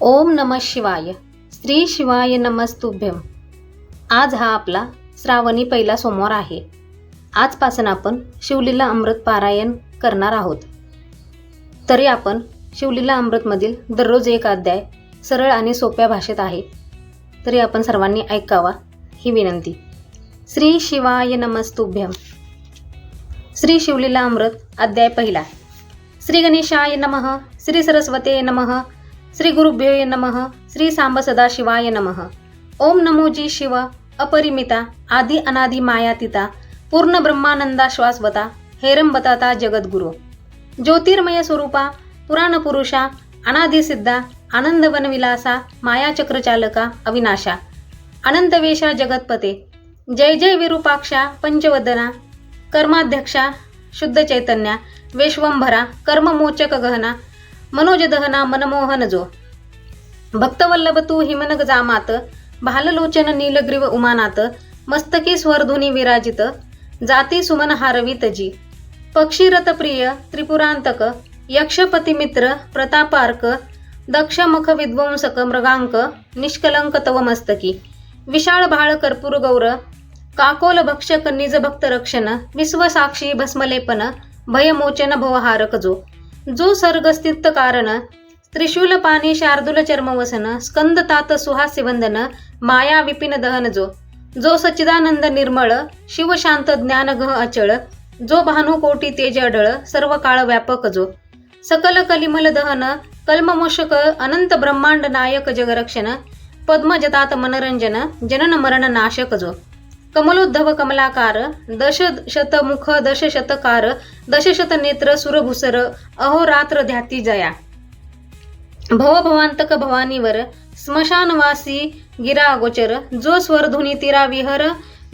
ओम नम शिवाय. श्री शिवाय नमस्तुभ्यम. आज हा आपला श्रावणी पहिला सोमवार आहे. आजपासून आपण शिवलीला अमृत पारायण करणार आहोत. तरी आपण शिवलीला अमृतमधील दररोज एक अध्याय सरळ आणि सोप्या भाषेत आहे. तरी आपण सर्वांनी ऐकावा ही विनंती. श्री शिवाय नमस्तुभ्यम. श्री शिवलीला अमृत अध्याय पहिला. श्री गणेशाय नमः. श्री सरस्वते नमः. श्री गुरुभ्यो नमः श्री सांब सदाशिवाय नमः. ओम नमो जी शिव अपरिमिता आदि अनादि मायातिता पूर्ण ब्रह्मानंदा श्वासवता हेरंबताता जगद्गुरु. ज्योतिर्मय स्वरूपा पुराण पुरुषा अनादिसिद्धा आनंदवन विलासा मायाचक्रचालका अविनाशा. अनंतवेशा जगतपते. जय जय विरूपाक्षा पंचवदना कर्माध्यक्षा शुद्ध चैतन्या विश्वंभरा कर्ममोचक गहना मनोज दहना मनमोहन जो भक्तवल्लभ तू हिमनग जामात भाललोचन नीलग्रीव उमानात मस्तकी स्वरधुनी विराजित जाती सुमन हारवित जी पक्षीरथ प्रिय त्रिपुरांतक यक्षपतिमित्र प्रतापार्क प्रतापार्क दक्षमुख विध्वंसक मृगांक निष्कलंक तव मस्तकी विशाळ भाळ कर्पूर गौर काकोल भक्षक निज भक्त रक्षण विश्वसाक्षी भस्मलेपन भयमोचन भवहारक जो जो सर्गस्थित कारण त्रिशूल पाणी शार्दूल चर्मवसन स्कंद तात सुहास्य वंदन माया विपिन दहन जो. जो सच्चिदानंद निर्मळ शिवशांत ज्ञानगह अचळ जो भानुकोटी तेज अढळ सर्व काळ व्यापक जो. सकल कलिमल दहन कल्ममोषक अनंत ब्रह्मांड नायक जगरक्षण पद्मजतात मनरंजन जनन मरण नाशक जो. कमलोद्धव कमलाकार दश शतमुख दश शतकार दशशत नेत्र सुरभुसर अहोरात्र ध्याती जया भवभवांतक भवानीवर स्मशानवासी गिरा अगोचर जो स्वरधुनी तिरा विहर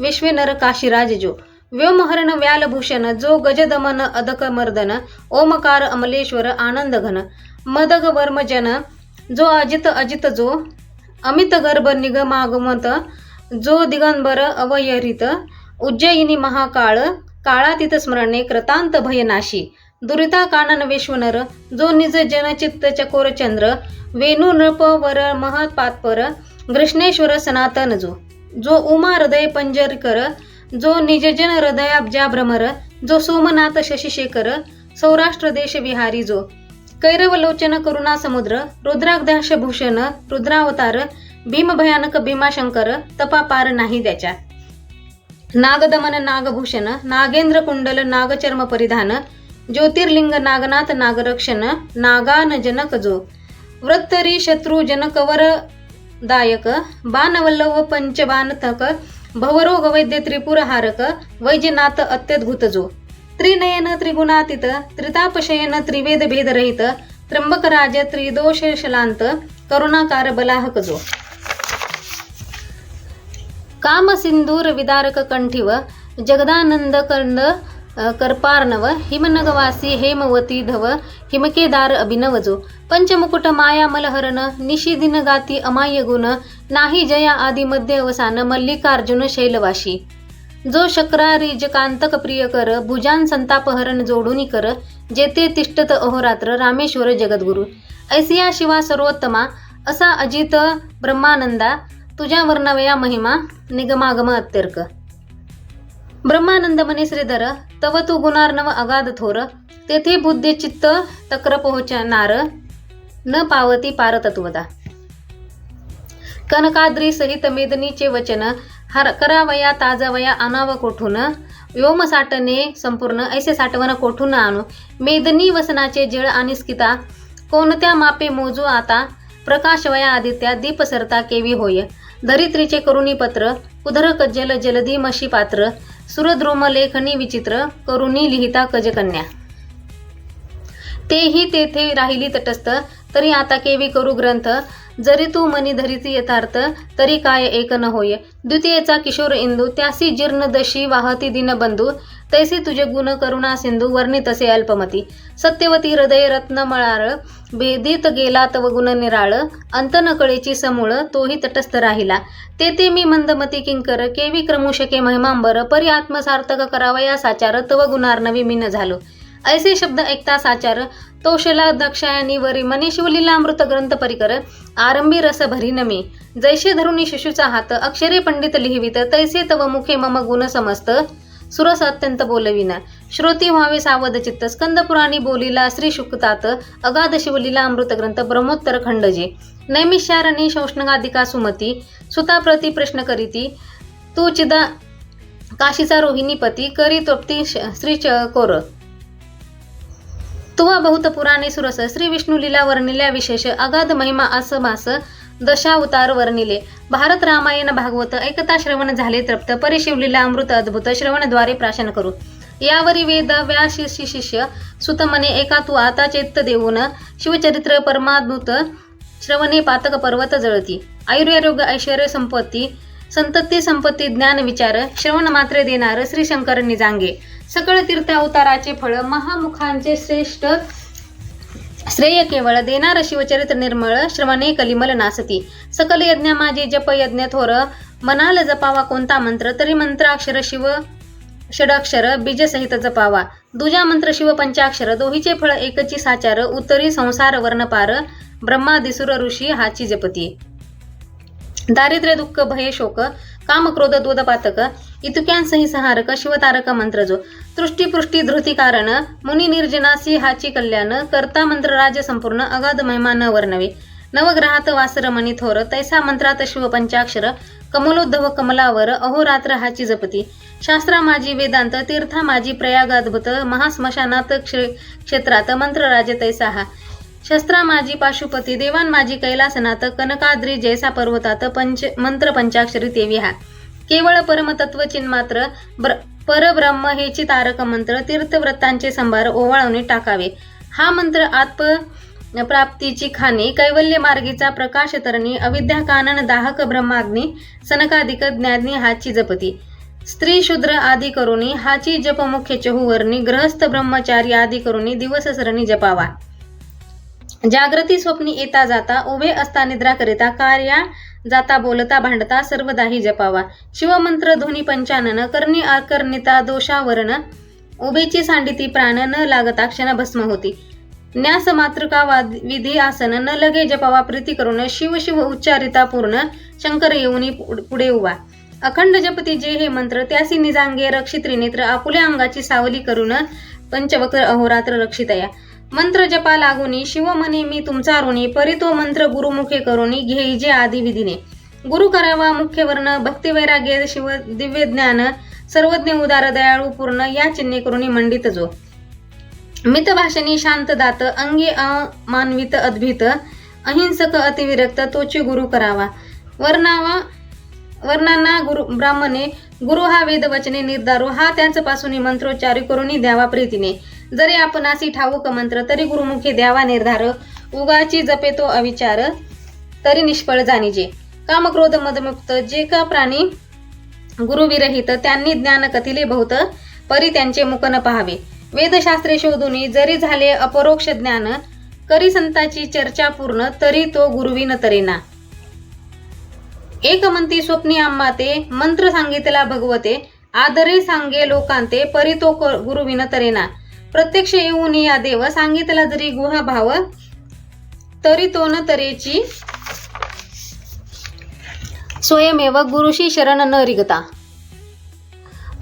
विश्वेनर काशीराज जो व्योमहरण व्यालभूषण जो गजदमन अदक मर्दन ओमकार अमलेश्वर आनंद घन मदग वर्मजन जो अजित अजित जो अमित गर्भ निगमागमत जो दिगंबर अवयरित उज्जयिनी महाकाळ काळातीत स्मरणे कृतांत भयनाशी दुरिता कानन विश्वनर जो निज जनचित्त चकोरचंद्र वेणू नृपवर महत्पात्पर कृष्णेश्वर सनातन जो जो उमा हृदय पंजरकर जो निजजन हृदयाब्जा भ्रमर जो सोमनाथ शशिशेखर सौराष्ट्र देश विहारी जो कैरवलोचन करुणा समुद्र रुद्राग्धाश रुद्रावतार भीम भयानक भीमाशंकर तपा पार नाही त्याच्या. नागदमन नागभूषण नागेंद्र कुंडल नागचर्म परिधान ज्योतिर्लिंग नागनाथ नागरक्षण नागान जनक जो. वृत्तरी शत्रू जनकवर दायक बाणवल्लभ पंचबाणतक भवरोग वैद्य त्रिपुर हारक वैजनाथ अत्यद्भुत जो. त्रिनयन त्रिगुणातीत त्रितापशयन त्रिवेद भेदरहित त्र्यंबकराज त्रिदोष शलांत करुणाकार बलाहक जो. काम सिंदूर विदारक कंठीव जगदानंद कंद कर्पार्णव हिमनगवासी हेमवती धव हिमकेदार अभिनवजो पंचमुकुट माया मलहरण निशिदिन गाती अमाय गुण नाही जया आदी मध्य अवसान मल्लिकार्जुन शैलवाशी जो शक्रारीज कांतक प्रिय कर भुजान संतापहरण जोडूनी कर जेते तिष्ठत अहोरात्र रामेश्वर जगद्गुरु ऐसिया शिवा सर्वोत्तमा असा अजित ब्रह्मानंदा तुझ्या वर्णवया महिमा निगमागम अत्यर्क ब्रह्मानंदमणी श्रीधर तव तू गुणार्णव अगाध थोर तेथे बुद्धे चित्त तक्र पोहोचणार न पावती पार तत्वदा कनकाद्री सहित मेदनीचे वचन हर करावया ताजावया अनाव कोठून व्योम साठणे संपूर्ण ऐसे साठवण कोठून आणू? मेदनी वसनाचे जळ आणि स्किता कोणत्या मापे मोजू आता? प्रकाशवया आदित्या दीप सरता केवी होय? धरित्रीचे करुणी पत्र उदर कज्जल जलधी मशी पात्र सुरद्रोम लेखनी विचित्र करुणी लिहिता कजकन्या तेही तेथे राहिली तटस्थ तरी आता केवी करू ग्रंथ जरी तू मनी धरिती यथार्थ तरी काय एक न होय. द्वितीयेचा किशोर इंदू त्यासी जीर्ण दशी वाहती दिनबंधू तैसे तुझे गुण करुणा सिंधू वर्णितसे अल्पमती. सत्यवती हृदय रत्न मळाळ भेदीत गेला तव गुण निराळ अंतनकळेची समूळ तोही तटस्थ राहिला. ते ते मी मंदमती किंकर केवी क्रमू शके महिमांबर परी आत्मसार्थक करावया साचार तव गुणार्णवी मी न झालो. ऐसे शब्द ऐकता साचार तोषला दक्षायनी वरी मनी शिवलीलामृत ग्रंथ परिकर आरंभी रस भरी नमे जैसे धरुणी शिशूचा हात अक्षरे पंडित लिहिवित तैसे तव मुखे मम गुण समस्त सुरस अत्यंत बोलविना. श्रोती व्हावे सावध चित्त. स्कंद पुराणी बोलीला श्री शुकतात. अगाध शिवलीला अमृत ग्रंथ ब्रह्मोत्तर खंडजे. नैमिषारणी शौष्णगाधिका सुमती. सुताप्रती प्रश्न करीती. तू चिदा काशीचा रोहिणी पती. करी तृप्ती श- श्री च कोर. तुवा बहुत पुराणे सुरस. श्री विष्णू लीला वर्णिल्या विशेष. अगाध महिमा असमास दशावतार वर्णिले. भारत रामायण भागवत ऐकता श्रवण झाले तृप्त. परिशिवलीला अमृत अद्भुत श्रवणद्वारे प्राशन करू. यावरी वेद व्या शिष्य शिष्य सुतमने एका तू आता चेत्त देऊन शिवचरित्र परमाद्भुत श्रवणे पातक पर्वत जळती. आयुर्आरोग्य ऐश्वर संपत्ती संतती संपत्ती ज्ञान विचार श्रवण मात्रे देणार श्री शंकर निजांगे. सकळ तीर्थ अवताराचे फळ महामुखांचे श्रेष्ठ श्रेय केवळ देणार शिवचरित्र निर्मळ श्रवणे कलिमल नासती. सकल यज्ञ माझे जप यज्ञ थोर मनाल जपावा कोणता मंत्र तरी मंत्राक्षर शिव षडाक्षर बीजसहित जपावा. दुजा मंत्र शिव पंचाक्षर दोहीचे फळ एकची साचार उत्तरी संसार वर्णपार ब्रह्मादिसुर ऋषी हाची जपती. दारिद्र्य दुःख भय शोक काम क्रोध द्वद पातक इतुक्यांसही सहारक शिवतारक मंत्र जो तृष्टीपृष्टी धृतिकारण धृती कारण मुनी निर्जनासी हाची कल्याण करता मंत्र राज संपूर्ण अगाध महिमा न वर्णवे। नवग्रहात वासरमणी थोर तैसा मंत्रात शिव पंचाक्षर कमलोद्धव कमलावर अहोरात्र हाची जपती। शास्त्रा माझी वेदांत तीर्था माझी प्रयागाद्भुत महास्मशानात क्षे क्षेत्रात मंत्रराज तैसा हा। शस्त्रा माझी पाशुपती देवान माझी कैलासनाथ कनकाद्री जैसा पर्वतात पंच मंत्र पंचाक्षरी देवी हा। केवळ परमतत्व चिन्मात्र ब्र परब्रह्म हेची तारक मंत्र तीर्थव्रतांचे संभार ओवाळवणे टाकावे. हा मंत्र आत्म प्राप्तीची खाणी कैवल्य मार्गीचा प्रकाश तरणी अविद्या कानन दाहक ब्रह्माग्नी सनकाधिक ज्ञानी हाची जपती. स्त्री शूद्र आदी करुणी हाची जप मुख्य चहुवर्णी ग्रहस्थ ब्रह्मचारी आदी करुणी दिवस सरणी जपावा. जागृती स्वप्नी येता जाता उभे असता निद्रा करिता कार्या जाता बोलता भांडता सर्वदाही जपावा. शिवमंत्र ध्वनी पंचानन करणी आकर्णिता दोषावरण उभेची सांडिती प्राण न लागता क्षण भस्म होती. न्यास मातृका वाद- विधी आसन न लगे जपावा प्रीती करून शिव शिव उच्चारिता पूर्ण शंकर येऊनी पुढे उभा. अखंड जपती जे हे मंत्र त्यासी निजांगे रक्षित्रिनेत्र आपुल्या अंगाची सावली करून पंचवक्र अहोरात्र रक्षितया. मंत्र जपा लागुनी शिव म्हणे मी तुमचा ऋणी परी तो मंत्र गुरुमुखे करुणी घेई जे आदी विधीने. गुरु करावा मुख्य वर्ण भक्ती वैराग्य शिव दिव्य ज्ञान सर्वज्ञ उदार दयाळू पूर्ण या चिन्हे करुणी मंडित जो. मितभाषणी शांत दात अंगी अमानवित अद्भित अहिंसक अतिविरक्त तोची गुरु करावा. वर्णावा वर्णांना गुरु ब्राह्मणे गुरु हा वेद वचने निर्धारू हा त्यांच्यापासून मंत्रोच्चारी करुणी द्यावा प्रीतीने. जरी आपण असे ठाऊक मंत्र तरी गुरुमुखी द्यावा निर्धार उगाची जपे तो अविचार तरी निष्फळ जाणीजे. कामक्रोध मदमुक्त जे का प्राणी गुरुविरहित त्यांनी ज्ञान कथिले बहुत परी त्यांचे मुकन पहावे. वेदशास्त्रे शोधुनी जरी झाले अपरोक्ष ज्ञान करी संताची चर्चा पूर्ण तरी तो गुरुविन तरेना. एक म्हणती स्वप्नी आम्हा ते मंत्र सांगितला भगवते आदरे सांगे लोकांते परी तो क- गुरुविन तरेना. प्रत्यक्ष येऊन या देव सांगितला जरी गुहा भाव तरी तो न तरेची स्वयमेव गुरुशी शरण न रिगता.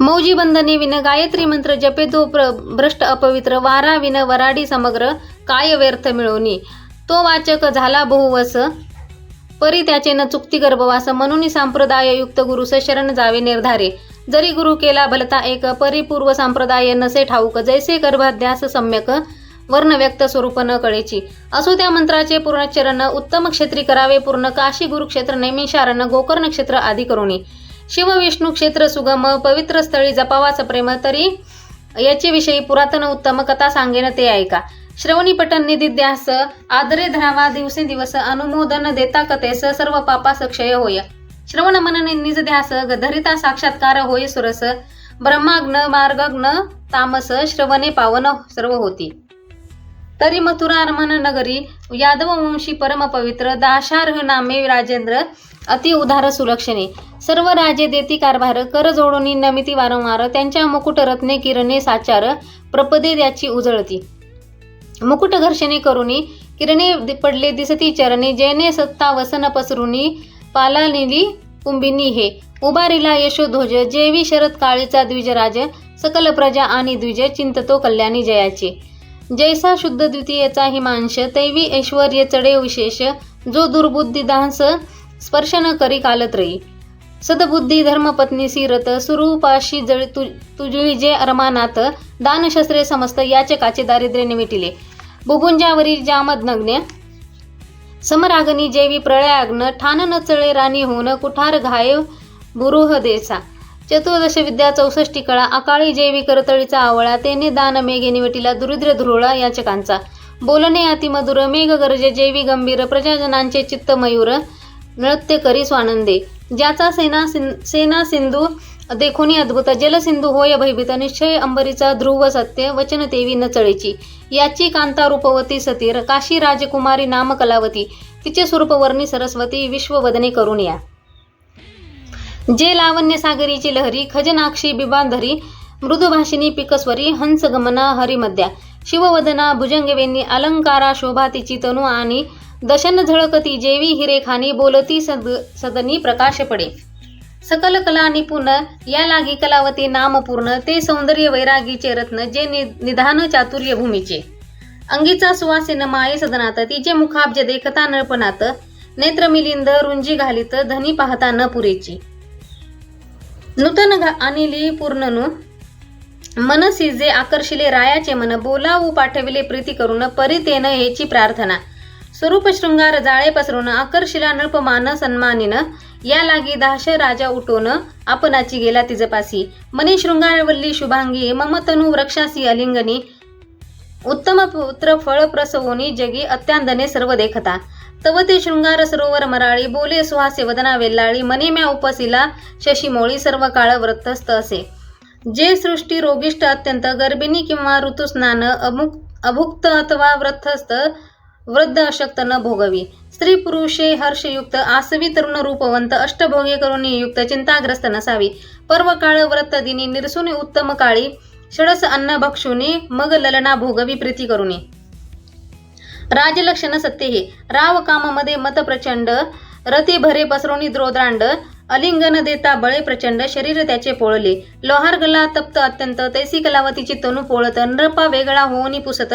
मौजी बंधने विन गायत्री मंत्र जपे तो भ्रष्ट अपवित्र वारा विन वराडी समग्र काय व्यर्थ मिळवणी तो वाचक झाला बहुवस परी त्याचे न चुकती गर्भवास म्हणून संप्रदाय युक्त गुरुस शरण जावे निर्धारे. जरी गुरु केला भलता एक परिपूर्व संप्रदाय नसे ठाऊक जैसे गर्भाध्यास सम्यक वर्ण व्यक्त स्वरूप न कळेची. असो त्या मंत्राचे पूर्णचरण उत्तम क्षेत्री करावे पूर्ण काशी गुरुक्षेत्र नैमिषारण गोकर्ण क्षेत्र आदी करुणी शिव विष्णू क्षेत्र सुगम पवित्र स्थळी जपावाच प्रेम तरी याचे विषयी पुरातन उत्तम कथा सांगेन ते ऐका. श्रवणी पटन निधिद्यास आदरे धरावा दिवसेंदिवस अनुमोदन देता कथेस सर्व पापास क्षय होय. श्रवण मनने निज ध्यास धरिता साक्षात्कार होय सुरस ब्रह्माग्न मार्गग्न तामस श्रवणे पावन सर्व होती. तरी मथुरा नगरी यादव वंशी परमपवित्र दाशार्ह नामे राजेंद्र अति उदार सुलक्षणे. सर्व राजे देती कारभार कर जोडून नमिती वारंवार त्यांच्या मुकुट रत्ने किरणे साचार प्रपदे त्याची उजळती. मुकुट घर्षणे करुनी किरणे पडले दिसती चरणी जैने सत्ता वसन पसरुनी पालानिली कुंभिनी हे. उभारिला यशोध्वज जेवी शरद काळीचा द्विजराज सकल प्रजा आणि द्विज चिंततो कल्याणी जयाचे. जैसा शुद्ध द्वितीयेचा हिमांश तैवी ऐश्वर्य चढे विशेष जो दुर्बुद्धी दांस स्पर्श न करी कालत्रयी सदबुद्धी धर्मपत्नी सिरत सुरूपाशी जळ तु तुजळी जे अरमानात दानशस्त्रे समस्त याचकाचे दारिद्र्य निमिटिले. बुबुंजावरील जामदनग्न समरागनी जेवी प्रळयाग्न ठाण नचळे राणी होऊन कुठार घाय बुरुह देसा. चतुर्दश विद्या चौसष्टी कळा अकाळी जेवी करतळीचा आवळा तेने दान मेघे निवटीला दुरिद्र धुरोळा याचकांचा. बोलणे अतिमधुर मेघ गरजे जेवी गंभीर प्रजाजनांचे चित्त मयूर नृत्य करी स्वानंदे. ज्याचा सेना सिं सेना सिंधू देखोनी अद्भुत. जलसिंधू होय भयभीत निश्चय अंबरीचा ध्रुव सत्य वचन देवी न याची कांता रूपवती सतीर काशी राजकुमारी नाम कलावती तिचे स्वरूप वर्णी सरस्वती विश्ववदने करून या. जे लावण्य सागरीची लहरी खजनाक्षी बिबांधरी मृदुभाषिनी पिकस्वरी हंसगमना हरिमध्या शिववदना भुजंगवेनी अलंकारा शोभा तिची तनु आणि दशन झळकती जेवी हिरेखानी बोलती सद सदनी प्रकाश पडे. सकल कला निपुण या लागी कलावती नामपूर्ण ते सौंदर्य वैरागीचे रत्न जे नि निधान चातुर्य भूमीचे अंगीचा सुवासिन माये सदनात. तिचे मुखाब्ज देखता नळपणात. नेत्र मिलिंद रुंजी घालीत धनी पाहता न पुरेची. नूतन आणिली पूर्णनु मनसी जे आकर्षिले रायाचे मन. बोलावू पाठविले प्रीती करून परितेन हेची प्रार्थना. स्वरूप शृंगार जाळे पसरून. आकर्षिला नृपमान सन्मानिन. या लागी दाश राजा उठून आपणाची गेला तिजपासी मनी शृंगारवल्ली शुभांगी ममतनु वृक्षासी अलिंगनी उत्तम पुत्र फळ प्रसवोनी जगी अत्यांदने सर्व देखता. तव ते शृंगार सरोवर मराळी बोले सुहासे वदना वेल्लाळी मनीम्या उपसिला शशीमोळी सर्व काळ व्रतस्थ असे. जे सृष्टी रोगिष्ट अत्यंत गर्भिणी किंवा ऋतुस्नान अमुक अभुक्त अथवा व्रतस्थ वृद्ध अशक्त न भोगवी. स्त्री पुरुषे हर्षयुक्त आसवी तरुण रूपवंत अष्टभोगे करून युक्त चिंताग्रस्त नसावी. पर्व काळ व्रत दिनी निरसुनी उत्तम काळी षडस अन्न भक्षुनी मग ललना भोगवी प्रीती करुणे. राजलक्षण सत्य हे राव कामामध्ये मत प्रचंड रती भरे पसरोनी द्रोद्रांड अलिंगन देता बळे प्रचंड शरीर त्याचे पोळले. लोहार गला तप्त अत्यंत तैसी कलावतीची तनु पोळत नृपा वेगळा होऊनी पुसत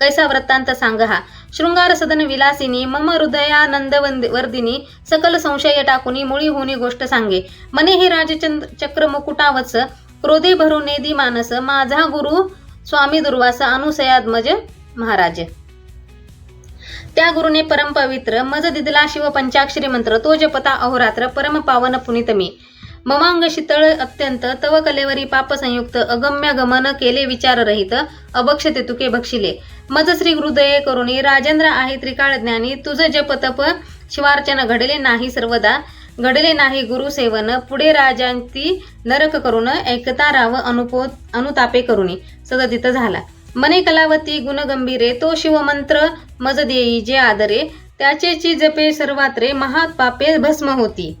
कैसा वृत्तांत सांग हा शृंगार सदन विलासिनी मम हृदयानंद वर्दिनी सकल संशय टाकुनी मुळी होणी गोष्ट सांगे. मने हे राजचंद चक्र मुकुटावच क्रोधे भरू नेदी मानस माझा गुरु स्वामी दुर्वास अनुसयात्मज महाराज. त्या गुरुने परम पवित्र मज दिदला शिव पंचाक्षरी मंत्र तो जपता अहोरात्र परम पावन पुनितमी ममांग शीतळ अत्यंत तव कलेवरी पाप संयुक्त अगम्य गमन केले विचार रहित अभक्षते तुके भक्षिले मज श्री हृदये करुणी राजेंद्र आहे त्रिकाळ ज्ञानी तुझ जप तप शिवार्चन घडले नाही सर्वदा. घडले नाही गुरुसेवन पुढे राजांती नरक करून ऐकता राव अनुपो अनुतापे करुणी. सदतित झाला. मने कलावती गुणगंभीरे तो शिवमंत्र मज देई जे आदरे त्याचे जपे सर्वात्रे महात पापे भस्म होती.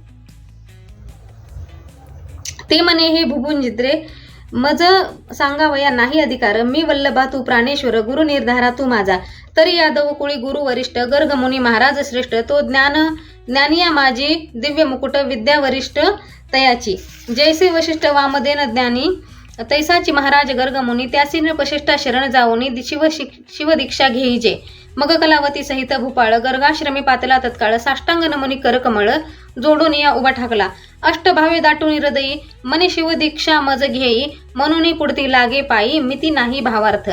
ते म्हणे हे भुभुंजित्रे मज सांगावया नाही अधिकार. मी वल्लभा तू प्राणेश्वर गुरु निर्धारा तू माझा. तरी यादव कुळी गुरु वरिष्ठ गर्गमुनी महाराज श्रेष्ठ तो ज्ञान ज्ञानिया माझी दिव्य मुकुट विद्या वरिष्ठ तयाची. जैसे वशिष्ठ वामदेन ज्ञानी तैसाची महाराज गर्गमुनी त्यासी नृपशिष्टा शरण जाऊनी दि- शिव शिवदीक्षा घेईजे मग कलावती सहित भूपाळ गर्गाश्रमी पातला तत्काळ साष्टांग नमुनी करकमळ जोडून या उभा ठाकला. अष्टभावे दाटून हृदयी मने शिवदीक्षा मज घेई म्हणून पुढती लागे पायी मिती नाही भावार्थ.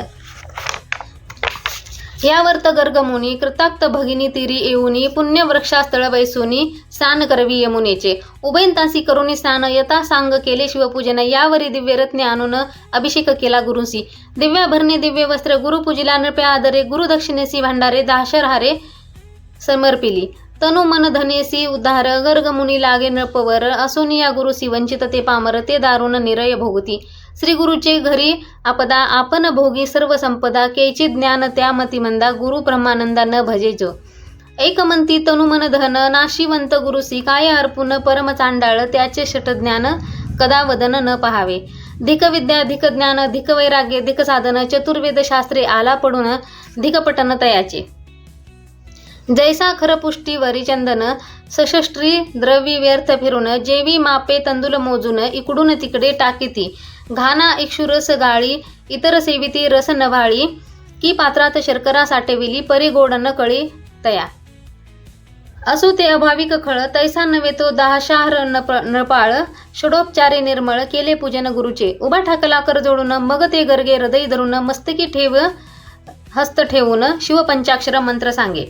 यावर्त गर्गमुनी कृताक्त भगिनी तिरी येऊनी पुण्य वृक्षास्थळ वैसुनी स्नान करवी यमुनेचे. उभयंतासी करुणी स्नान यथा सांग केले शिवपूजन यावरी दिव्य रत्ने आणून अभिषेक केला गुरुसी. दिव्याभरणे दिव्य वस्त्र गुरुपूजिला नृप्या आदरे गुरुदक्षिणेसी भांडारे दाशरहारे समर्पिली. तनु मन धनेसी उद्धार गर्गमुनी लागे नृपवर असोनी या गुरुसी वंचित ते पामर ते दारुण निरय भोगती. श्री गुरुचे घरी आपदा आपण भोगी सर्व संपदा केची ज्ञान त्या मतिमंदा गुरु ब्रह्मानंदा न भजेजो एकमंती तनुमन धन नाशिवंत गुरुसी काय अर्पुन परम चांडाळ त्याचे शटज्ञान कदा वदन न पहावे. धिक विद्या धिक ज्ञान धिक वैराग्य धिक साधन चतुर्वेद शास्त्रे आला पडून धिक पटन तयाचे. जैसा खरपुष्टी वरीचंदन सशस्त्री द्रवी व्यर्थ फिरून जेवी मापे तंदुल मोजून इकडून तिकडे टाकीती. घाना इक्षुरस गाळी इतर सेविती रस नभाळी की पात्रात शर्करा साठविली परी न कळी तया. असो ते अभाविक खळ तैसा नव्हे तो दहाशाहर नृपाळ नपाळ षडोपचारे निर्मळ केले पूजन गुरुचे. उभा ठाकला कर जोडून मग ते गर्गे हृदय धरून मस्तकी ठेव हस्त ठेवून शिवपंचाक्षर मंत्र सांगे.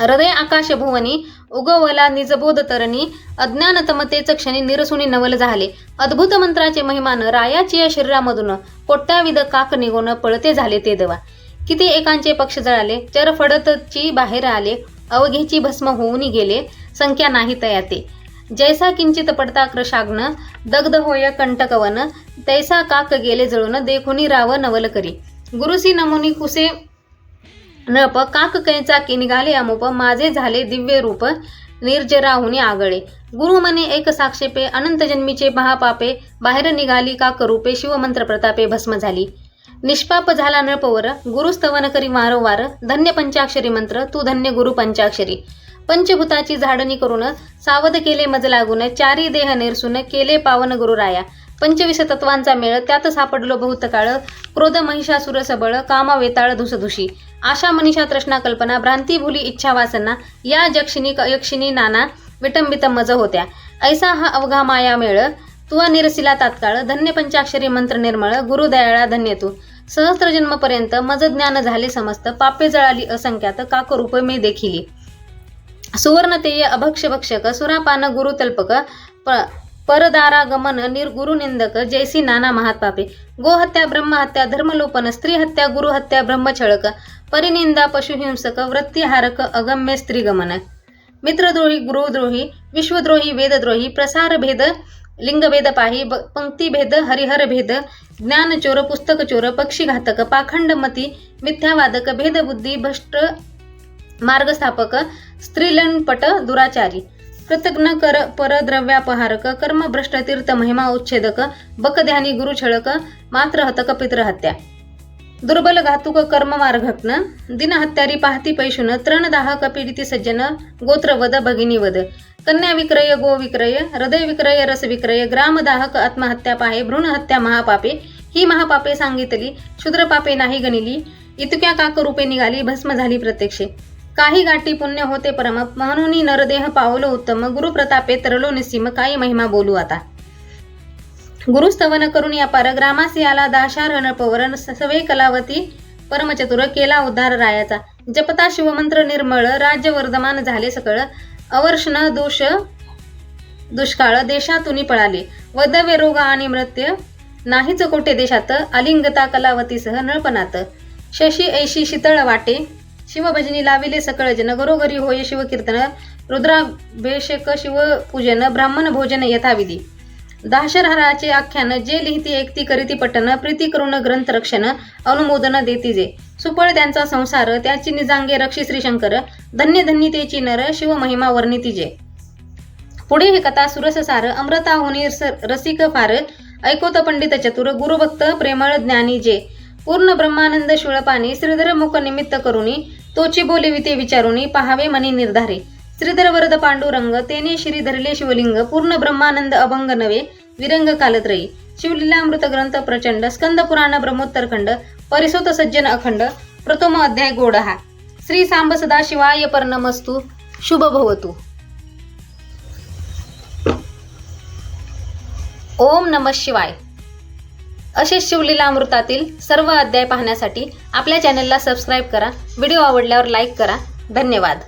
हृदय आकाश भुवनी उगवला निजबोध तरणी अज्ञान तमतेच क्षणी निरसुनी नवल झाले अद्भुत मंत्राचे महिमान रायाची या शरीरामधून कोट्याविध काक निघून पळते झाले ते देवा किती एकांचे पक्ष जळाले चरफडतची बाहेर आले अवघेची भस्म होऊन गेले संख्या नाही तयाते जैसा किंचित पडता कृषाग्न दग्ध होय कंटकवन तैसा काक गेले जळून देखुनी राव नवल करी गुरुसी नमुनी कुसे नप काक कैचा निघाले अमुप माझे झाले दिव्य रूप निर्जराहुनी आगळे. गुरु मने एक साक्षेपे अनंत जन्मीचे महापापे बाहेर निघाली का करूपे शिवमंत्र प्रतापे भस्म झाली. निष्पाप झाला नळपवर गुरुस्तवन करी वारंवार धन्य पंचाक्षरी मंत्र तू धन्य गुरु पंचाक्षरी. पंचभूताची झाडणी करून सावध केले मज लागून चारी देह निरसून केले पावन गुरुराया पंचवीस तत्वांचा मेळ त्यात सापडलो बहुत काळ क्रोध महिषासुर सबळ कामा वेताळ धुसधुशी. आशा मनीषा तृष्णा कल्पना भ्रांती भुली इच्छा वासना या जक्षिणी यक्षिणी नाना विटंबित मज होत्या. ऐसा हा अवघा माया मेळ तुवा निरसिला तात्काळ धन्य पंचाक्षरी मंत्र निर्मळ गुरु दयाळा धन्य तू. सहस्त्र जन्मपर्यंत मज ज्ञान झाले समस्त पापे जळाली असंख्यात काकरूप मे देखिली. सुवर्णतेय अभक्ष भक्षक सुरापान गुरुतल्पक प- परदारा गमन निर्गुरु जैसी नाना महात्पापे गोहत्या ब्रह्महत्या धर्मलोपन स्त्रीहत्या गुरुहत्या ब्रह्मछळक परिनिंदा पशुहिंसक वृत्तिहारक अगम्य स्त्रीगमन. मित्रद्रोही गुरुद्रोही विश्वद्रोही वेदद्रोही प्रसार भेद लिंगभेद पाही ब- पंक्तिभेद हरिहर भेद ज्ञानचोर पुस्तकचोर पक्षीघातक पाखंडमती मिथ्यावादक भेदबुद्धी भ्रष्ट मार्गस्थापक स्त्रीलनपट दुराचारी कृतज्ञ कर परद्रव्यापहारक कर्मभ्रष्ट तीर्थ महिमा उच्छेदक बकध्यानी गुरुछळक मात्रहतक पितृहत्या. दुर्बल घातुक कर्म दिन दिनहत्यारी पाहती पैशुन तृणदाहक पीडिती सज्जन गोत्रवद भगिनीवद। कन्या विक्रय गो विक्रय हृदय विक्रय रस विक्रय ग्रामदाहक आत्महत्या पाहे भ्रूण हत्या महापापे ही महापापे सांगितली क्षुद्रपापे नाही गणिली इतक्या काकरूपे निघाली भस्म झाली प्रत्यक्षे। काही गाठी पुण्य होते परम म्हणून नरदेह पावलो उत्तम गुरुप्रतापे तरलो निसीम काही महिमा बोलू आता। गुरुस्तवन करून या पार याला दाशारण दाशार सवे कलावती परमचतुर केला उद्धार रायाचा. जपता शिवमंत्र निर्मळ राज्य वर्धमान झाले सकळ. अवर्षण दोष दुष्काळ देशातून पळाले. वैदव्य रोग आणि मृत्यू नाहीच कोठे देशात. अलिंगता कलावतीसह नळपणात. शशी ऐशी शीतळ वाटे. शिवभजनी लाविले सकळ जन घरोघरी होय शिवकीर्तन. रुद्राभिषेक शिवपूजन ब्राह्मण भोजन यथाविधी. दाशरहाराचे आख्यान जे लिहिती एकती करीती पटन प्रीती करून ग्रंथ रक्षण अनुमोदन देती जे. सुपळ त्यांचा संसार त्याची निजांगे रक्षी श्रीशंकर धन्य धन्य तेची नर शिव महिमा वर्णिती जे. पुढे ही कथा सुरससार अमृता होनी रसिक फार ऐकोत पंडित चतुर गुरुभक्त प्रेमळ ज्ञानी जे. पूर्ण ब्रह्मानंद शुळपानी श्रीधर मुख निमित्त करुणी तोची बोलिविते विचारुणी पहावे मनी निर्धारे. श्रीधर वरद पांडुरंग तेने श्री धरले शिवलिंग पूर्ण ब्रह्मानंद अभंग नवे विरंग कालत्रयी शिवलीलामृत ग्रंथ प्रचंड स्कंद पुराण ब्रह्मोत्तरखंड परिसोत सज्जन अखंड प्रथम अध्याय गोड हा श्री सांब सदा शिवाय पर्णमस्तु शुभ भवतु. ओम नम शिवाय. असे शिवलीला अमृतातील सर्व अध्याय पाहण्यासाठी आपल्या चॅनलला सबस्क्राईब करा व्हिडिओ आवडल्यावर लाईक करा. धन्यवाद.